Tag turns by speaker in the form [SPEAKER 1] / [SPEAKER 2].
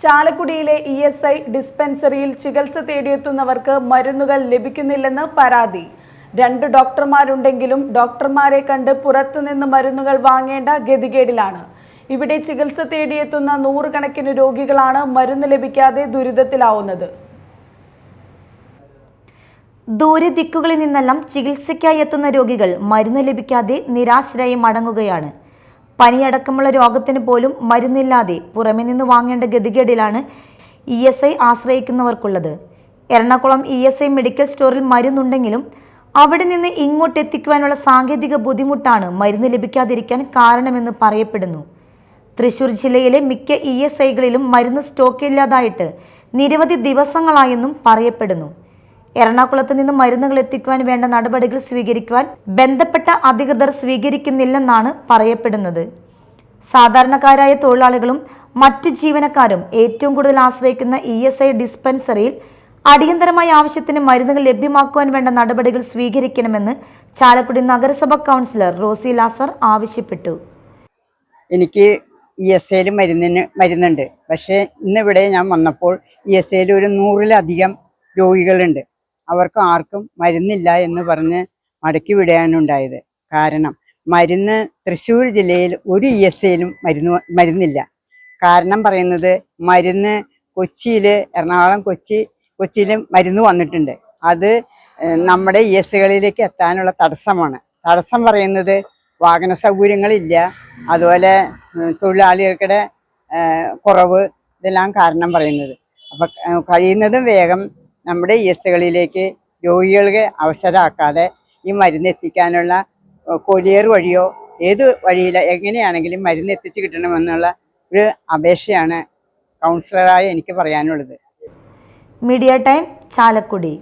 [SPEAKER 1] ചാലക്കുടിയിലെ E S I ഡിസ്പെൻസറിയിൽ ചികിത്സ തേടിയെത്തുന്നവർക്ക് മരുന്നുകൾ ലഭിക്കുന്നില്ലെന്ന് പരാതി. രണ്ട് ഡോക്ടർമാരുണ്ടെങ്കിലും ഡോക്ടർമാരെ കണ്ട് പുറത്തുനിന്ന് മരുന്നുകൾ വാങ്ങേണ്ട ഗതികേടിലാണ്. ഇവിടെ ചികിത്സ തേടിയെത്തുന്ന നൂറുകണക്കിന് രോഗികളാണ് മരുന്ന് ലഭിക്കാതെ ദുരിതത്തിലാവുന്നത്.
[SPEAKER 2] ദൂരദിക്കുകളിൽ നിന്നെല്ലാം ചികിത്സയ്ക്കായി എത്തുന്ന രോഗികൾ മരുന്ന് ലഭിക്കാതെ നിരാശരായി മടങ്ങുകയാണ്. പനിയടക്കമുള്ള രോഗത്തിന് പോലും മരുന്നില്ലാതെ പുറമെ നിന്ന് വാങ്ങേണ്ട ഗതികേടിലാണ് E S I ആശ്രയിക്കുന്നവർക്കുള്ളത്. Ernakulam E S I medical സ്റ്റോറിൽ മരുന്നുണ്ടെങ്കിലും അവിടെ നിന്ന് ഇങ്ങോട്ട് എത്തിക്കുവാനുള്ള സാങ്കേതിക ബുദ്ധിമുട്ടാണ് മരുന്ന് ലഭിക്കാതിരിക്കാൻ കാരണമെന്ന് പറയപ്പെടുന്നു. തൃശൂർ ജില്ലയിലെ മിക്ക ഇ എസ് ഐകളിലും മരുന്ന് സ്റ്റോക്കില്ലാതായിട്ട് നിരവധി ദിവസങ്ങളായെന്നും പറയപ്പെടുന്നു. എറണാകുളത്ത് നിന്ന് മരുന്നുകൾ എത്തിക്കുവാൻ വേണ്ട നടപടികൾ സ്വീകരിക്കുവാൻ ബന്ധപ്പെട്ട അധികൃതർ സ്വീകരിക്കുന്നില്ലെന്നാണ് പറയപ്പെടുന്നത്. സാധാരണക്കാരായ തൊഴിലാളികളും മറ്റ് ജീവനക്കാരും ഏറ്റവും കൂടുതൽ ആശ്രയിക്കുന്ന ഇ എസ് ഐ ഡിസ്പെൻസറിയിൽ അടിയന്തരമായ ആവശ്യത്തിന് മരുന്നുകൾ ലഭ്യമാക്കുവാൻ വേണ്ട നടപടികൾ സ്വീകരിക്കണമെന്ന് ചാലക്കുടി നഗരസഭ കൗൺസിലർ റോസി ലാസർ ആവശ്യപ്പെട്ടു.
[SPEAKER 3] എനിക്ക് ഇ എസ് എയിൽ മരുന്നിന് മരുന്നുണ്ട്. പക്ഷേ ഇന്നിവിടെ ഞാൻ വന്നപ്പോൾ ഇ എസ് എയിൽ ഒരു നൂറിലധികം രോഗികളുണ്ട്. അവർക്ക് ആർക്കും മരുന്നില്ല എന്ന് പറഞ്ഞ് മടക്കി വിടുകയാണുണ്ടായത് കാരണം മരുന്ന് തൃശ്ശൂർ ജില്ലയിൽ ഒരു ഇ എസ് എയിലും മരുന്ന് മരുന്നില്ല. കാരണം പറയുന്നത് മരുന്ന് കൊച്ചിയിൽ എറണാകുളം കൊച്ചി കൊച്ചിയിലും മരുന്ന് വന്നിട്ടുണ്ട്. അത് നമ്മുടെ ഇ എസ് കളിലേക്ക് എത്താനുള്ള തടസ്സമാണ്. തടസ്സം പറയുന്നത് വാഹന സൗകര്യങ്ങളില്ല. അതുപോലെ തൊഴിലാളികളുടെ കുറവ് ഇതെല്ലാം കാരണം പറയുന്നത്. അപ്പം കഴിയുന്നതും വേഗം നമ്മുടെ ഇ എസ് കളിലേക്ക് രോഗികൾക്ക് അവസരമാക്കാതെ ഈ മരുന്ന് എത്തിക്കാനുള്ള കൊലിയർ വഴിയോ ഏത് വഴിയില എങ്ങനെയാണെങ്കിലും മരുന്ന് എത്തിച്ചു കിട്ടണമെന്നുള്ള ഒരു അപേക്ഷയാണ് കൗൺസിലറായി എനിക്ക് പറയാനുള്ളത്.
[SPEAKER 2] Media time Chalakudy.